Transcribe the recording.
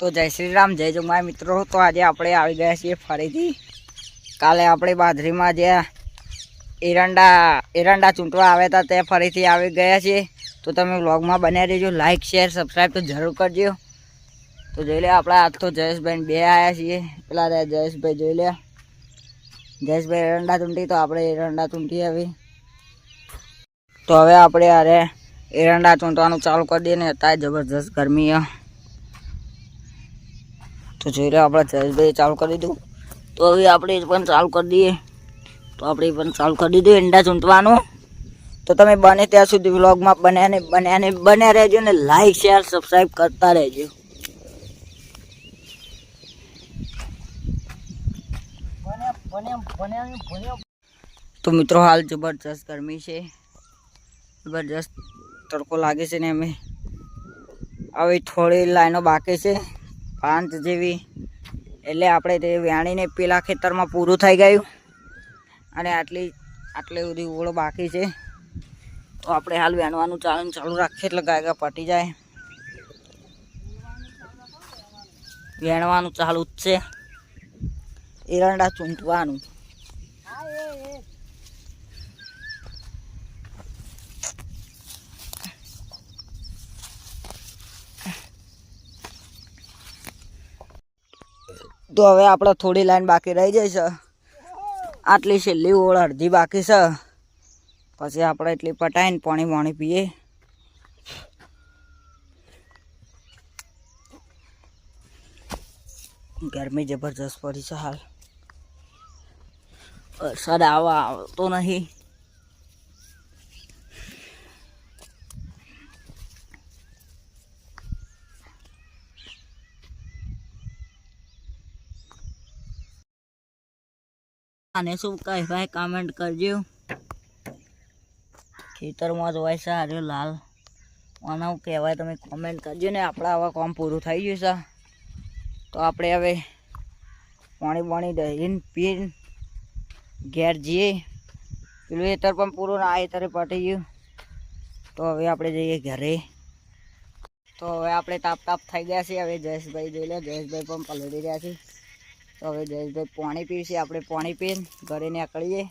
તો જય શ્રી રામ જય જમાય મિત્રો. તો આજે આપણે આવી ગયા છીએ ફરીથી. કાલે આપણે બાજરીમાં જે એરંડા એરંડા ચૂંટવા આવ્યા હતા તે ફરીથી આવી ગયા છીએ. તો તમે વ્લોગમાં બન્યા રહેજો. લાઇક શેર સબસ્ક્રાઈબ તો જરૂર કરજો. તો જોઈ લે આપણા આજ તો જયેશભાઈ બે આવ્યા છીએ. પેલા જયેશભાઈ જોઈ લે જયેશભાઈ એરંડા ચૂંટી, તો આપણે એરંડા ચૂંટી આવી. તો હવે આપણે અરે એરંડા ચૂંટવાનું ચાલુ કરી દઈએ ને, અત્યારે જબરજસ્ત ગરમી તો જોઈ લો, આપણે જયેશભાઈ ચાલુ કરી દીધું. તો હવે આપણે પણ ચાલુ કરી દઈએ. તો આપણે પણ ચાલુ કરી દીધું, એંડા ચૂંટવાનું તો તમે બને ત્યાં સુધી વ્લોગમાં બન્યા ને બન્યા ને બન્યા રહેજો ને લાઈક શેર સબસ્ક્રાઈબ કરતા રહેજો. તો મિત્રો, હાલ જબરજસ્ત ગરમી છે. જબરજસ્ત તડકો લાગે છે ને અમે. હવે થોડી લાઈનો બાકી છે. પાંચ જેવી. એટલે આપણે તે વ્યાણીને પેલા ખેતરમાં પૂરું થઈ ગયું. અને આટલી આટલી બધી ઓળો બાકી છે. તો આપણે હાલ વેણવાનું ચાલુ ચાલુ રાખીએ એટલે ગાય ગાય પટી જાય. વેણવાનું ચાલુ જ છે. એરંડા ચૂંટવાનું. તો હવે આપણે થોડી લાઈન બાકી રહી જાય છે. આટલી છેલ્લી ઓળ અડધી બાકી છે. પછી આપણે એટલી પટાઈને પાણી પાણી પીએ. ગરમી જબરજસ્ત પડી છે હાલ. વરસાદ આવવા આવતો નહીં. આને શું કહેવાય કમેન્ટ કરજો. ખેતરમાં જોવાય છે હારે લાલ. આને શું કહેવાય, તમે કોમેન્ટ કરજો ને. આપણે આવા કામ પૂરું થઈ ગયું છે. તો આપણે હવે પાણી બાણી દઈને પીને ઘેર જઈએ. પેલું એતર પણ પૂરું ના એતરે પટી ગયું. તો હવે આપણે જઈએ ઘરે. તો હવે આપણે તાપ તાપ થઈ ગયા છીએ હવે જયેશભાઈ જોઈ લે. જયેશભાઈ પણ પલળી રહ્યા છે. તો હવે જયેશભાઈ પાણી પીશે આપણે પાણી પીને ઘરે નીકળીએ.